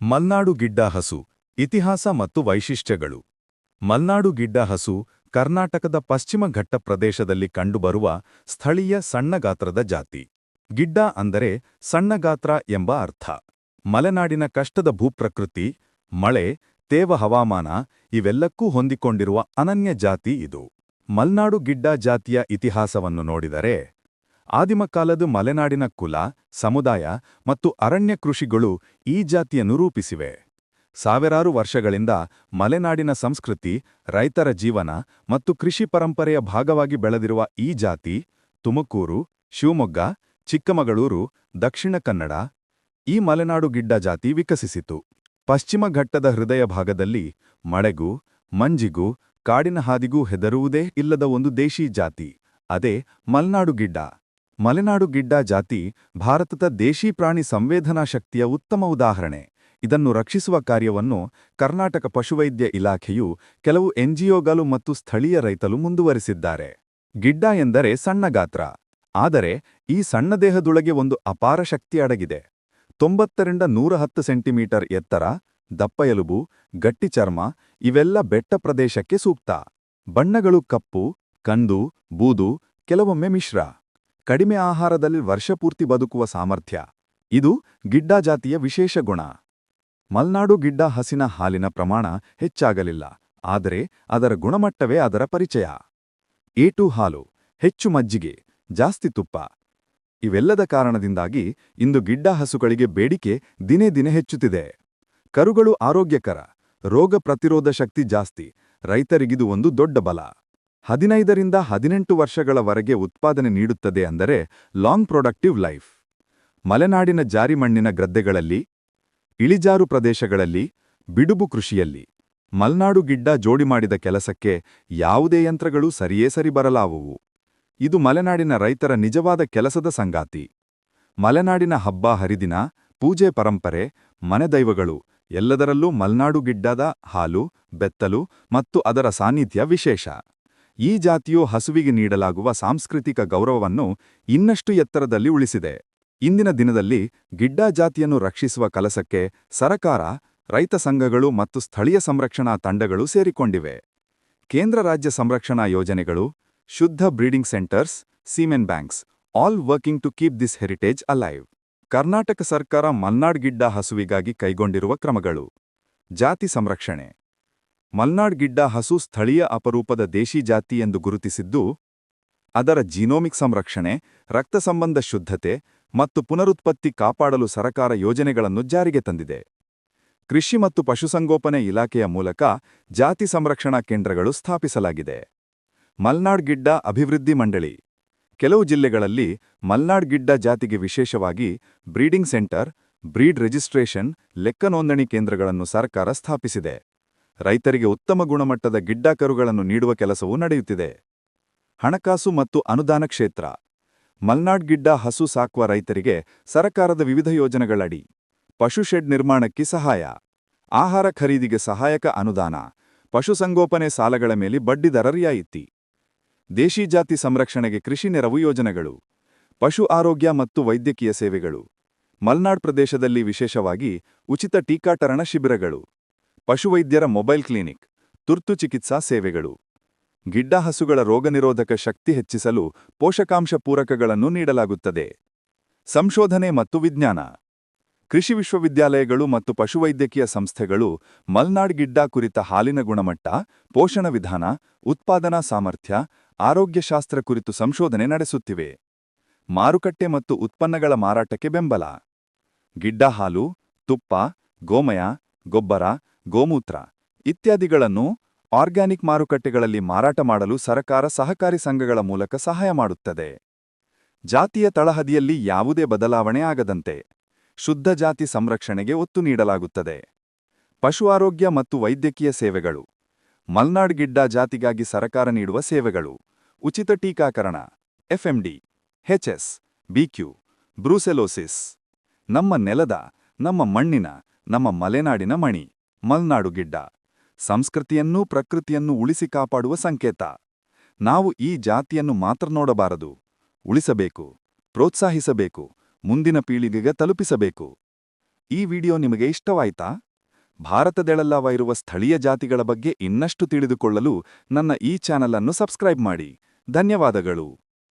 ಮಲ್ನಾಡು ಗಿಡ್ಡ ಹಸು, ಇತಿಹಾಸ ಮತ್ತು ವೈಶಿಷ್ಟ್ಯಗಳು. ಮಲ್ನಾಡು ಗಿಡ್ಡ ಹಸು, ಕರ್ನಾಟಕದ ಪಶ್ಚಿಮ ಘಟ್ಟ ಪ್ರದೇಶದಲ್ಲಿ ಕಂಡುಬರುವ ಸ್ಥಳೀಯ ಸಣ್ಣ ಗಾತ್ರದ ಜಾತಿ. ಗಿಡ್ಡ ಅಂದರೆ ಸಣ್ಣ ಗಾತ್ರ ಎಂಬ ಅರ್ಥ. ಮಲೆನಾಡಿನ ಕಷ್ಟದ ಭೂಪ್ರಕೃತಿ, ಮಳೆ, ತೇವ ಹವಾಮಾನ ಇವೆಲ್ಲಕ್ಕೂ ಹೊಂದಿಕೊಂಡಿರುವ ಅನನ್ಯ ಜಾತಿ ಇದು. ಮಲ್ನಾಡು ಗಿಡ್ಡ ಜಾತಿಯ ಇತಿಹಾಸವನ್ನು ನೋಡಿದರೆ ಆದಿಮಕಾಲದ ಮಲೆನಾಡಿನ ಕುಲ, ಸಮುದಾಯ ಮತ್ತು ಅರಣ್ಯ ಕೃಷಿಗಳು ಈ ಜಾತಿಯನ್ನು ರೂಪಿಸಿವೆ. ಸಾವಿರಾರು ವರ್ಷಗಳಿಂದ ಮಲೆನಾಡಿನ ಸಂಸ್ಕೃತಿ, ರೈತರ ಜೀವನ ಮತ್ತು ಕೃಷಿ ಪರಂಪರೆಯ ಭಾಗವಾಗಿ ಬೆಳೆದಿರುವ ಈ ಜಾತಿ, ತುಮಕೂರು, ಶಿವಮೊಗ್ಗ, ಚಿಕ್ಕಮಗಳೂರು, ದಕ್ಷಿಣ ಕನ್ನಡ, ಈ ಮಲೆನಾಡು ಗಿಡ್ಡ ಜಾತಿ ವಿಕಸಿಸಿತು. ಪಶ್ಚಿಮ ಘಟ್ಟದ ಹೃದಯ ಭಾಗದಲ್ಲಿ ಮಳೆಗೂ, ಮಂಜಿಗೂ, ಕಾಡಿನ ಹಾದಿಗೂ ಹೆದರುವುದೇ ಇಲ್ಲದ ಒಂದು ದೇಶೀ ಜಾತಿ, ಅದೇ ಮಲ್ನಾಡು ಗಿಡ್ಡ. ಮಲೆನಾಡು ಗಿಡ್ಡ ಜಾತಿ ಭಾರತದ ದೇಶೀ ಪ್ರಾಣಿ ಸಂವೇದನಾ ಶಕ್ತಿಯ ಉತ್ತಮ ಉದಾಹರಣೆ. ಇದನ್ನು ರಕ್ಷಿಸುವ ಕಾರ್ಯವನ್ನು ಕರ್ನಾಟಕ ಪಶುವೈದ್ಯ ಇಲಾಖೆಯು ಕೆಲವು ಎನ್ಜಿಒಗಳು ಮತ್ತು ಸ್ಥಳೀಯ ರೈತರು ಮುಂದುವರಿಸಿದ್ದಾರೆ. ಗಿಡ್ಡ ಎಂದರೆ ಸಣ್ಣ ಗಾತ್ರ. ಆದರೆ, ಈ ಸಣ್ಣ ದೇಹದೊಳಗೆ ಒಂದು ಅಪಾರ ಶಕ್ತಿ ಅಡಗಿದೆ. ತೊಂಬತ್ತರಿಂದ ನೂರ ಹತ್ತು ಸೆಂಟಿಮೀಟರ್ ಎತ್ತರ, ದಪ್ಪ ಎಲುಬು, ಗಟ್ಟಿ ಚರ್ಮ ಇವೆಲ್ಲ ಬೆಟ್ಟ ಪ್ರದೇಶಕ್ಕೆ ಸೂಕ್ತ. ಬಣ್ಣಗಳು ಕಪ್ಪು, ಕಂದು, ಬೂದು, ಕೆಲವೊಮ್ಮೆ ಮಿಶ್ರ. ಕಡಿಮೆ ಆಹಾರದಲ್ಲಿ ವರ್ಷಪೂರ್ತಿ ಬದುಕುವ ಸಾಮರ್ಥ್ಯ. ಇದು ಗಿಡ್ಡ ಜಾತಿಯ ವಿಶೇಷ ಗುಣ. ಮಲ್ನಾಡು ಗಿಡ್ಡ ಹಸಿನ ಹಾಲಿನ ಪ್ರಮಾಣ ಹೆಚ್ಚಾಗಲಿಲ್ಲ, ಆದರೆ ಅದರ ಗುಣಮಟ್ಟವೇ ಅದರ ಪರಿಚಯ. ಏಟು ಹಾಲು, ಹೆಚ್ಚು ಮಜ್ಜಿಗೆ, ಜಾಸ್ತಿ ತುಪ್ಪ. ಇವೆಲ್ಲದ ಕಾರಣದಿಂದಾಗಿ ಇಂದು ಗಿಡ್ಡ ಹಸುಗಳಿಗೆ ಬೇಡಿಕೆ ದಿನೇ ದಿನೇ ಹೆಚ್ಚುತ್ತಿದೆ. ಕರುಗಳು ಆರೋಗ್ಯಕರ, ರೋಗ ಪ್ರತಿರೋಧ ಶಕ್ತಿ ಜಾಸ್ತಿ, ರೈತರಿಗಿದು ಒಂದು ದೊಡ್ಡ ಬಲ. ಹದಿನೈದರಿಂದ ಹದಿನೆಂಟು ವರ್ಷಗಳವರೆಗೆ ಉತ್ಪಾದನೆ ನೀಡುತ್ತದೆ ಅಂದರೆ ಲಾಂಗ್ ಪ್ರೊಡಕ್ಟಿವ್ ಲೈಫ್. ಮಲೆನಾಡಿನ ಜಾರಿಮಣ್ಣಿನ ಗದ್ದೆಗಳಲ್ಲಿ, ಇಳಿಜಾರು ಪ್ರದೇಶಗಳಲ್ಲಿ, ಬಿಡುಬು ಕೃಷಿಯಲ್ಲಿ, ಮಲ್ನಾಡು ಗಿಡ್ಡ ಜೋಡಿ ಮಾಡಿದ ಕೆಲಸಕ್ಕೆ ಯಾವುದೇ ಯಂತ್ರಗಳು ಸರಿಯೇ ಸರಿ ಬರಲಾವುವು. ಇದು ಮಲೆನಾಡಿನ ರೈತರ ನಿಜವಾದ ಕೆಲಸದ ಸಂಗಾತಿ. ಮಲೆನಾಡಿನ ಹಬ್ಬ, ಹರಿದಿನ, ಪೂಜೆ ಪರಂಪರೆ, ಮನೆದೈವಗಳು ಎಲ್ಲದರಲ್ಲೂ ಮಲ್ನಾಡು ಗಿಡ್ಡದ ಹಾಲು, ಬೆತ್ತಲು ಮತ್ತು ಅದರ ಸಾನ್ನಿಧ್ಯ ವಿಶೇಷ. ಈ ಜಾತಿಯು ಹಸುವಿಗೆ ನೀಡಲಾಗುವ ಸಾಂಸ್ಕೃತಿಕ ಗೌರವವನ್ನು ಇನ್ನಷ್ಟು ಎತ್ತರದಲ್ಲಿ ಉಳಿಸಿದೆ. ಇಂದಿನ ದಿನದಲ್ಲಿ ಗಿಡ್ಡಾ ಜಾತಿಯನ್ನು ರಕ್ಷಿಸುವ ಕೆಲಸಕ್ಕೆ ಸರಕಾರ, ರೈತ ಸಂಘಗಳು ಮತ್ತು ಸ್ಥಳೀಯ ಸಂರಕ್ಷಣಾ ತಂಡಗಳು ಸೇರಿಕೊಂಡಿವೆ. ಕೇಂದ್ರ ರಾಜ್ಯ ಸಂರಕ್ಷಣಾ ಯೋಜನೆಗಳು, ಶುದ್ಧ breeding centres, semen banks, all working to keep this heritage alive. Karnataka ಸರ್ಕಾರ ಮಲ್ನಾಡ್ ಗಿಡ್ಡ ಹಸುವಿಗಾಗಿ ಕೈಗೊಂಡಿರುವ ಕ್ರಮಗಳು. ಜಾತಿ ಸಂರಕ್ಷಣೆ. ಮಲ್ನಾಡ್ ಗಿಡ್ಡ ಹಸು ಸ್ಥಳೀಯ ಅಪರೂಪದ ದೇಶಿ ಜಾತಿ ಎಂದು ಗುರುತಿಸಿದ್ದು, ಅದರ ಜೀನೋಮಿಕ್ ಸಂರಕ್ಷಣೆ, ರಕ್ತ ಸಂಬಂಧ ಶುದ್ಧತೆ ಮತ್ತು ಪುನರುತ್ಪತ್ತಿ ಕಾಪಾಡಲು ಸರಕಾರ ಯೋಜನೆಗಳನ್ನು ಜಾರಿಗೆ ತಂದಿದೆ. ಕೃಷಿ ಮತ್ತು ಪಶುಸಂಗೋಪನೆ ಇಲಾಖೆಯ ಮೂಲಕ ಜಾತಿ ಸಂರಕ್ಷಣಾ ಕೇಂದ್ರಗಳು ಸ್ಥಾಪಿಸಲಾಗಿದೆ. ಮಲ್ನಾಡ್ ಗಿಡ್ಡ ಅಭಿವೃದ್ಧಿ ಮಂಡಳಿ. ಕೆಲವು ಜಿಲ್ಲೆಗಳಲ್ಲಿ ಮಲ್ನಾಡ್ ಗಿಡ್ಡ ಜಾತಿಗೆ ವಿಶೇಷವಾಗಿ ಬ್ರೀಡಿಂಗ್ ಸೆಂಟರ್, ಬ್ರೀಡ್ ರಿಜಿಸ್ಟ್ರೇಷನ್, ಲೆಕ್ಕ ನೋಂದಣಿ ಕೇಂದ್ರಗಳನ್ನು ಸರ್ಕಾರ ಸ್ಥಾಪಿಸಿದೆ. ರೈತರಿಗೆ ಉತ್ತಮ ಗುಣಮಟ್ಟದ ಗಿಡ್ಡ ಕರುಗಳನ್ನು ನೀಡುವ ಕೆಲಸವೂ ನಡೆಯುತ್ತಿದೆ. ಹಣಕಾಸು ಮತ್ತು ಅನುದಾನ ಕ್ಷೇತ್ರ. ಮಲ್ನಾಡ್ ಗಿಡ್ಡ ಹಸು ಸಾಕುವ ರೈತರಿಗೆ ಸರಕಾರದ ವಿವಿಧ ಯೋಜನೆಗಳಡಿ ಪಶು ಶೆಡ್ ನಿರ್ಮಾಣಕ್ಕೆ ಸಹಾಯ. ಆಹಾರ ಖರೀದಿಗೆ ಸಹಾಯಕ ಅನುದಾನ. ಪಶುಸಂಗೋಪನೆ ಸಾಲಗಳ ಮೇಲೆ ಬಡ್ಡಿದರ ರಿಯಾಯಿತಿ. ದೇಶೀ ಜಾತಿ ಸಂರಕ್ಷಣೆಗೆ ಕೃಷಿ ನೆರವು ಯೋಜನೆಗಳು. ಪಶು ಆರೋಗ್ಯ ಮತ್ತು ವೈದ್ಯಕೀಯ ಸೇವೆಗಳು. ಮಲ್ನಾಡ್ ಪ್ರದೇಶದಲ್ಲಿ ವಿಶೇಷವಾಗಿ ಉಚಿತ ಟೀಕಾಟರಣ ಶಿಬಿರಗಳು. ಪಶುವೈದ್ಯರ ಮೊಬೈಲ್ ಕ್ಲಿನಿಕ್, ತುರ್ತು ಚಿಕಿತ್ಸಾ ಸೇವೆಗಳು. ಗಿಡ್ಡ ಹಸುಗಳ ರೋಗನಿರೋಧಕ ಶಕ್ತಿ ಹೆಚ್ಚಿಸಲು ಪೋಷಕಾಂಶ ಪೂರಕಗಳನ್ನು ನೀಡಲಾಗುತ್ತದೆ. ಸಂಶೋಧನೆ ಮತ್ತು ವಿಜ್ಞಾನ. ಕೃಷಿ ವಿಶ್ವವಿದ್ಯಾಲಯಗಳು ಮತ್ತು ಪಶುವೈದ್ಯಕೀಯ ಸಂಸ್ಥೆಗಳು ಮಲ್ನಾಡ್ ಗಿಡ್ಡ ಕುರಿತ ಹಾಲಿನ ಗುಣಮಟ್ಟ, ಪೋಷಣ ವಿಧಾನ, ಉತ್ಪಾದನಾ ಸಾಮರ್ಥ್ಯ, ಆರೋಗ್ಯಶಾಸ್ತ್ರ ಕುರಿತು ಸಂಶೋಧನೆ ನಡೆಸುತ್ತಿವೆ. ಮಾರುಕಟ್ಟೆ ಮತ್ತು ಉತ್ಪನ್ನಗಳ ಮಾರಾಟಕ್ಕೆ ಬೆಂಬಲ. ಗಿಡ್ಡ ಹಾಲು, ತುಪ್ಪ, ಗೋಮಯ, ಗೊಬ್ಬರ ಗೋಮೂತ್ರ ಇತ್ಯಾದಿಗಳನ್ನು ಆರ್ಗ್ಯಾನಿಕ್ ಮಾರುಕಟ್ಟೆಗಳಲ್ಲಿ ಮಾರಾಟ ಮಾಡಲು ಸರಕಾರ ಸಹಕಾರಿ ಸಂಘಗಳ ಮೂಲಕ ಸಹಾಯ ಮಾಡುತ್ತದೆ. ಜಾತಿಯ ತಳಹದಿಯಲ್ಲಿ ಯಾವುದೇ ಬದಲಾವಣೆ ಆಗದಂತೆ ಶುದ್ಧ ಜಾತಿ ಸಂರಕ್ಷಣೆಗೆ ಒತ್ತು ನೀಡಲಾಗುತ್ತದೆ. ಪಶು ಆರೋಗ್ಯ ಮತ್ತು ವೈದ್ಯಕೀಯ ಸೇವೆಗಳು ಮಲ್ನಾಡ್ ಗಿಡ್ಡ ಜಾತಿಗಾಗಿ ಸರಕಾರ ನೀಡುವ ಸೇವೆಗಳು ಉಚಿತ ಟೀಕಾಕರಣ ಎಫ್ಎಂಡಿ ಎಚ್ಎಸ್ ಬಿಕ್ಯೂ ಬ್ರೂಸೆಲೋಸಿಸ್ ನಮ್ಮ ನೆಲದ ನಮ್ಮ ಮಣ್ಣಿನ ನಮ್ಮ ಮಲೆನಾಡಿನ ಮಣಿ ಮಲ್ನಾಡು ಗಿಡ್ಡ. ಸಂಸ್ಕೃತಿಯನ್ನೂ ಪ್ರಕೃತಿಯನ್ನು ಉಳಿಸಿ ಕಾಪಾಡುವ ಸಂಕೇತ. ನಾವು ಈ ಜಾತಿಯನ್ನು ಮಾತ್ರ ನೋಡಬಾರದು. ಉಳಿಸಬೇಕು, ಪ್ರೋತ್ಸಾಹಿಸಬೇಕು, ಮುಂದಿನ ಪೀಳಿಗೆಗೆ ತಲುಪಿಸಬೇಕು. ಈ ವಿಡಿಯೋ ನಿಮಗೆ ಇಷ್ಟವಾಯ್ತಾ? ಭಾರತದೆಳೆಲ್ಲವ ಇರುವ ಸ್ಥಳೀಯ ಜಾತಿಗಳ ಬಗ್ಗೆ ಇನ್ನಷ್ಟು ತಿಳಿದುಕೊಳ್ಳಲು ನನ್ನ ಈ ಚಾನಲ್ ಅನ್ನು ಸಬ್ಸ್ಕ್ರೈಬ್ ಮಾಡಿ. ಧನ್ಯವಾದಗಳು.